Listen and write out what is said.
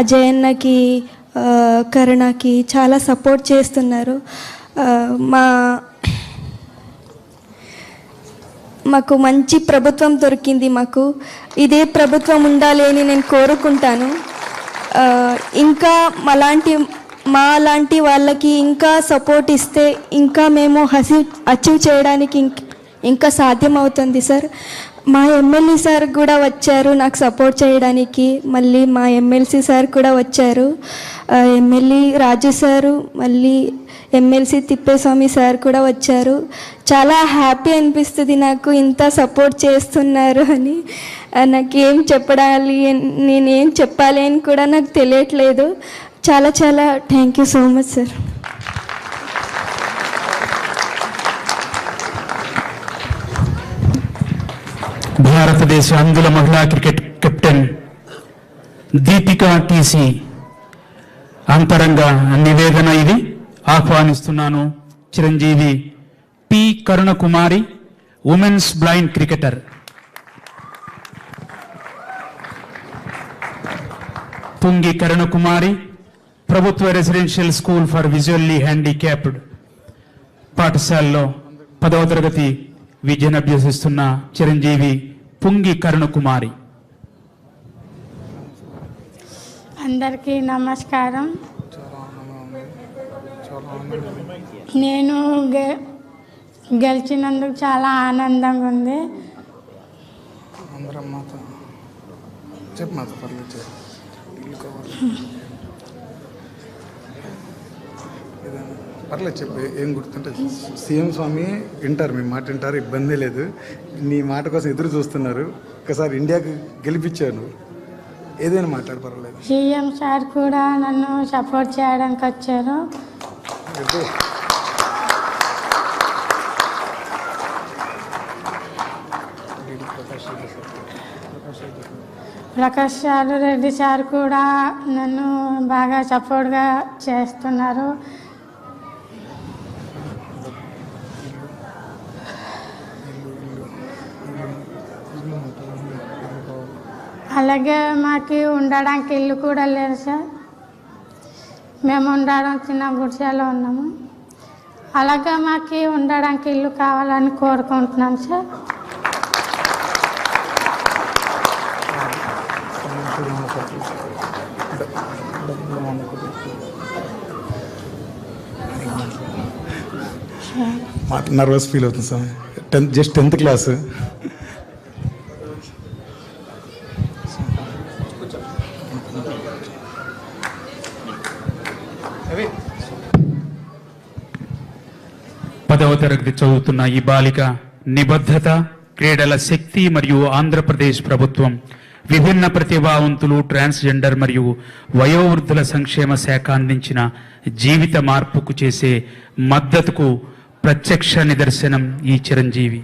అజయన్నకి కరుణకి చాలా సపోర్ట్ చేస్తున్నారు. మా మాకు మంచి ప్రభుత్వం దొరికింది మాకు. ఇదే ప్రభుత్వం ఉండాలి అని నేను కోరుకుంటాను. ఇంకా మాలాంటి మా లాంటి వాళ్ళకి ఇంకా సపోర్ట్ ఇస్తే ఇంకా మేము హసి అచీవ్ చేయడానికి ఇంకా సాధ్యం అవుతుంది సార్. మా ఎమ్మెల్యే సార్ కూడా వచ్చారు నాకు సపోర్ట్ చేయడానికి. మళ్ళీ మా ఎమ్మెల్సీ సార్ కూడా వచ్చారు. ఆ, ఎమ్మెల్యే రాజు సారు మళ్ళీ ఎమ్మెల్సీ తిప్పేస్వామి సార్ కూడా వచ్చారు. చాలా హ్యాపీ అనిపిస్తుంది నాకు ఇంత సపోర్ట్ చేస్తున్నారు అని. నాకేం చెప్పడాలి నేనేం చెప్పాలి అని కూడా నాకు తెలియట్లేదు. చాలా చాలా thank you so much sir భారతదేశ అందుల మహిళా క్రికెట్ కెప్టెన్ దీపికా టీసీ. అంతరంగ నివేదన ఇది. ఆహ్వానిస్తున్నాను Chiranjeevi P. Karunakumari women's blind cricketer. Tungi Karunakumari ప్రభుత్వ residential school for visually handicapped పాఠశాలలో పదవ తరగతి విద్యను అభ్యసిస్తున్న చిరంజీవి పుంగి కరుణకుమారి. అందరికీ నమస్కారం. నేను గె గెలిచినందుకు చాలా ఆనందంగా ఉంది. అందరం మాతో చెప్పు పర్లేదు చెప్పు ఏ- గుర్తుంటే సీఎం స్వామి వింటారు మీ మాట వింటారు ఇబ్బంది లేదు. నీ మాట కోసం ఎదురు చూస్తున్నారు. ఒకసారి ఇండియాకి గెలిపించాను ఏదైనా మాట్లాడు పర్వాలేదు. సీఎం సార్ కూడా నన్ను సపోర్ట్ చేయడానికి వచ్చారు. ప్రకాష్ సార్ రెడ్డి సార్ కూడా నన్ను బాగా సపోర్ట్గా చేస్తున్నారు. అలాగే మాకు ఉండడానికి ఇల్లు కూడా లేదు సార్. మేము ఉండడం చిన్న గుడిసెలో ఉన్నాము. అలాగే మాకు ఉండడానికి ఇల్లు కావాలని కోరుకుంటున్నాం సార్. నర్వస్ ఫీల్ అవుతుంది sir. Tenth just tenth class పదవ తరగతి చదువుతున్న ఈ బాలిక నిబద్ధత క్రీడల శక్తి మరియు ఆంధ్రప్రదేశ్ ప్రభుత్వం విభిన్న ప్రతిభావంతులు ట్రాన్స్జెండర్ మరియు వయోవృద్ధుల సంక్షేమ శాఖ అందించిన జీవిత మార్పుకు చేసే మద్దతుకు ప్రత్యక్ష నిదర్శనం ఈ చిరంజీవి.